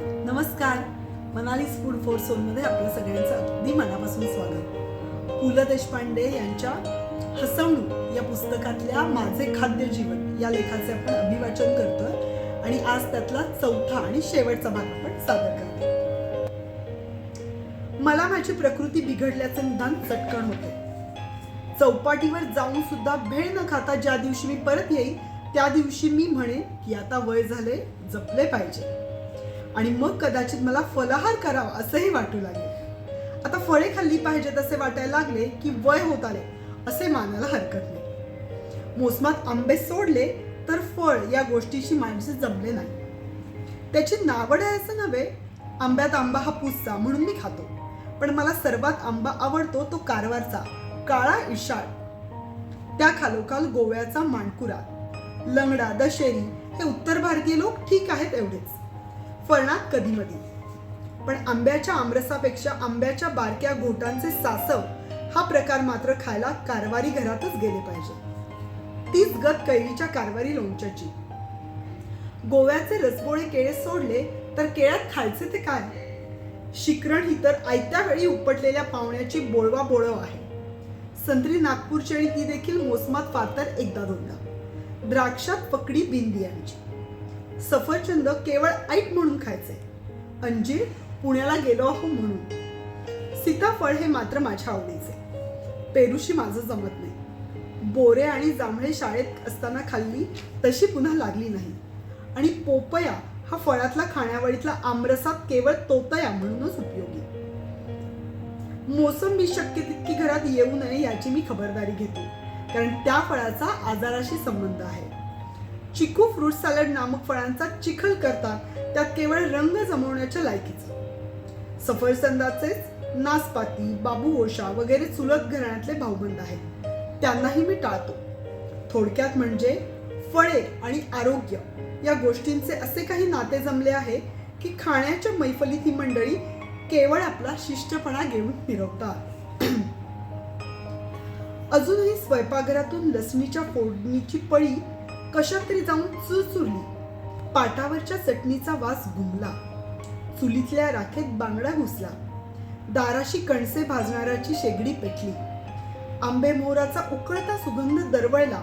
नमस्कार. मनालीस food four झोनमध्ये आपलं सगळ्यांचं अगदी मनापासून स्वागत. पु ल देशपांडे यांच्या हसवणूक या पुस्तकातल्या माझे खाद्य जीवन या लेखाचे आपण अभिवाचन करतोय आणि आज त्यातला चौथा आणि शेवटचा भाग आपण सादर करतो मला माझी प्रकृती बिघडल्याचे निदान चटकन होते चौपाटीवर जाऊन सुद्धा भेळ न खाता ज्या दिवशी मी परत येईल त्या दिवशी मी म्हणेन की आता वय झाले जपले पाहिजे. आणि मग कदाचित मला फलाहार करावा असंही वाटू लागेल. आता फळे खाल्ली पाहिजेत असे वाटायला लागले की वय होत आले असे मानायला हरकत नाही. मोसमात आंबे सोडले तर फळ या गोष्टीशी माणसे जमले नाही. त्याची नावड आहे असं नव्हे आंब्यात आंबा हा पुसचा म्हणून मी खातो. पण मला सर्वात आंबा आवडतो तो कारवारचा काळा इशाळ. त्या खालोखाल गोव्याचा माणकुरा लंगडा दशेरी हे उत्तर भारतीय लोक ठीक आहेत एवढेच. फळणार कधी मधी. पण आंब्याच्या आमरसापेक्षा आंब्याच्या बारक्या घोटांचे सासव हा प्रकार मात्र खायला कारवारी घरातच गेले पाहिजे. तीच गत कैरीच्या कारवारी लोणच्याची. गोव्याचे रसगोळे केळे सोडले तर केळ्यात खायचे ते काय? शिकरण ही तर आयत्या वेळी उपटलेल्या पाहुण्याची बोळवा बोळव आहे. संत्री नागपूरची आणि ती देखील मोसमात फार तर एकदा दोनदा. द्राक्षात पकडी बिंदियांची सफरचंद केवळ ऐक म्हणून खायचे. अंजीर पुण्याला गेलो आहो म्हणून. सीताफळ हे मात्र माझ्या आवडीचे. पेरूशी माझं जमत नाही. बोरे आणि जांभळे शाळेत असताना खाल्ली तशी पुन्हा लागली नाही. आणि पोपया हा फळातला खाण्यावळीतला आमरसात केवळ तोतया म्हणूनच उपयोगी. मोसंबी शक्य तितकी घरात येऊ नये याची मी खबरदारी घेतो कारण त्या फळाचा आजाराशी संबंध आहे. चिकू फ्रूट सॅलड नामक फळांचा चिखल करतात त्यात केवळ रंग जमवण्याच्या लायकीचा. सफरचंदाचेच नासपाती बाबू ओशा वगैरे चुलत घराण्यातले भाऊबंद आहेत. त्यांनाही मी टाळतो. थोडक्यात म्हणजे फळे आणि आरोग्य या गोष्टींचे असे काही नाते जमले आहे की खाण्याच्या मैफलीत ही मंडळी केवळ आपला शिष्टपणा घेऊन फिरवतात. अजूनही स्वयंपाकघरातून लसणीच्या फोडणीची पळी कशात तरी जाऊन चुरचुरली. पाटावरच्या चटणीचा वास घुमला चुलीतल्या राखेत बांगडा घुसला. दाराशी कणसे भाजणाऱ्याची शेगडी पेटली. आंबे मोहराचा उकळता सुगंध दरवळला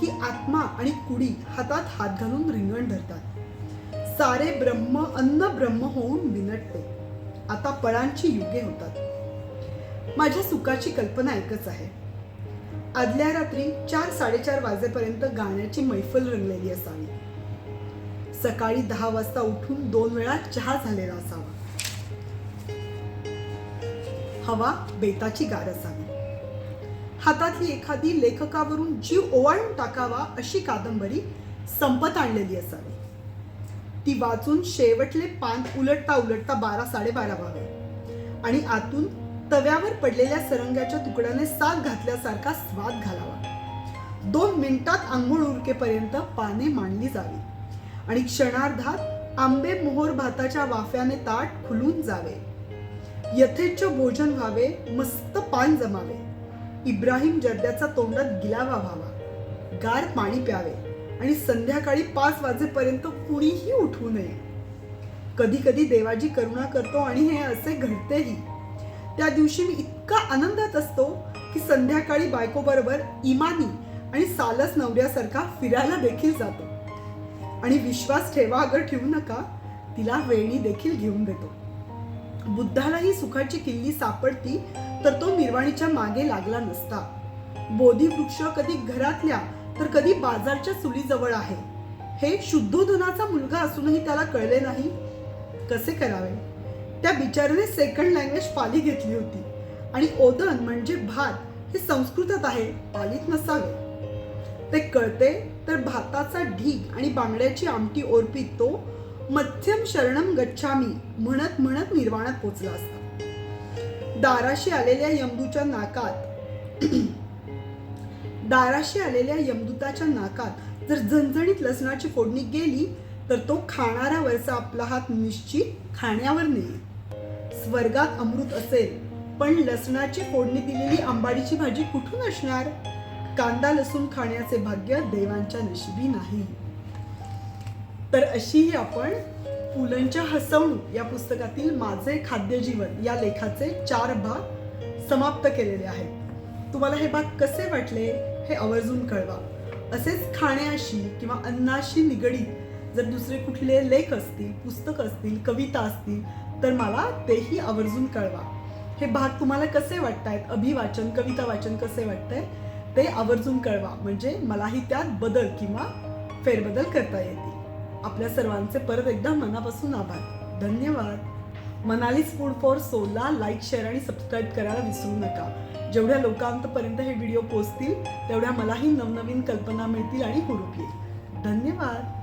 की आत्मा आणि कुडी हातात हात घालून रिंगण धरतात. सारे ब्रह्म अन्न ब्रह्म होऊन विनटते आता पळांची युगे होतात. माझ्या सुखाची कल्पना एकच आहे. आदल्या रात्री चार साडेचार वाजेपर्यंत गाण्याची मैफल रंगलेली असावी. सकाळी दहा वाजता उठून दोन वेळा चहा झालेला असावा. हवा बेताची गार असावी. हातातली एखादी लेखकावरून जीव ओवाळून टाकावा अशी कादंबरी संपत आणलेली असावी. ती वाचून शेवटले पान उलटता उलटता बारा साडेबारा व्हावे आणि आतून तव्यावर पडलेल्या सरंगाच्या तुकड्याने साथ घातल्यासारखा स्वाद घालावा. दोन मिनिटात आंघोळ उरकेपर्यंत पाने मांडली जावी. आणि क्षणार्धात आंबे मोहर भाताच्या वाफ्याने ताट खुलून जावे. यथेच्छ भोजन व्हावे मस्त पान जमावे. इब्राहिम जर्द्याचा तोंडात गिलावा व्हावा. गार पाणी प्यावे आणि संध्याकाळी पाच वाजेपर्यंत कुणीही उठवू नये. कधी कधी देवाजी करुणा करतो आणि हे असे घडतेही. त्या दिवशी मी इतका आनंदात असतो की संध्याकाळी बायकोबरोबर इमानी आणि सालस नवऱ्यासारखा फिरायला देखील जातो. आणि विश्वास ठेवा अगर ठेवू नका. तिला वेणी देखील घेऊन देतो. बुद्धालाही सुखाची किल्ली सापडती तर तो निर्वाणीच्या मागे लागला नसता. बोधी वृक्ष कधी घरातल्या तर कधी बाजारच्या चुलीजवळ आहे. हे शुद्धोधनाचा मुलगा असूनही त्याला कळले नाही. कसे करावे? त्या बिचाराने सेकंड लँग्वेज पाली घेतली होती. आणि ओदन म्हणजे भात हे संस्कृतात आहे पालीत नसावे. ते कळते तर भाताचा ढीग आणि बांगड्याची आमटी ओरपीत तो मध्यम शरणम गच्छामी म्हणत म्हणत निर्वाणात पोचला असता. दाराशी आलेल्या यमदूच्या नाकात दाराशी आलेल्या यमदूताच्या नाकात जर झणझणीत लसणाची फोडणी गेली तर तो खाणाऱ्यावरचा आपला हात निश्चित खाण्यावर नेईल. स्वर्गात अमृत असेल. पण लसणाची फोडणी दिलेली आंबाडीची भाजी कुठून असणार? कांदा लसूण खाण्याचे भाग्य देवांच्या नशिबी नाही. तर अशीही आपण पुलंच्या हसवणूक या पुस्तकातील माझे खाद्यजीवन या लेखाचे चार भाग समाप्त केलेले आहेत. तुम्हाला हे भाग कसे वाटले हे आवर्जून कळवा. असेच खाण्याशी किंवा अन्नाशी निगडीत जर दुसरे कुठले लेख असतील पुस्तक असतील कविता असतील तर मला तेही आवर्जून कळवा. हे भाग तुम्हाला कसे वाटतायत? अभिवाचन कविता वाचन कसे वाटतंय? ते आवर्जून कळवा. म्हणजे मलाही त्यात बदल किंवा फेरबदल करता येतील. आपल्या सर्वांचे परत एकदा मनापासून आभार. धन्यवाद. मनालीच फूड फॉर सोला लाईक शेअर आणि सबस्क्राईब करायला विसरू नका. जेवढ्या लोकांपर्यंत हे व्हिडिओ पोचतील तेवढ्या मलाही नवनवीन कल्पना मिळतील आणि हुरूप येईल. धन्यवाद.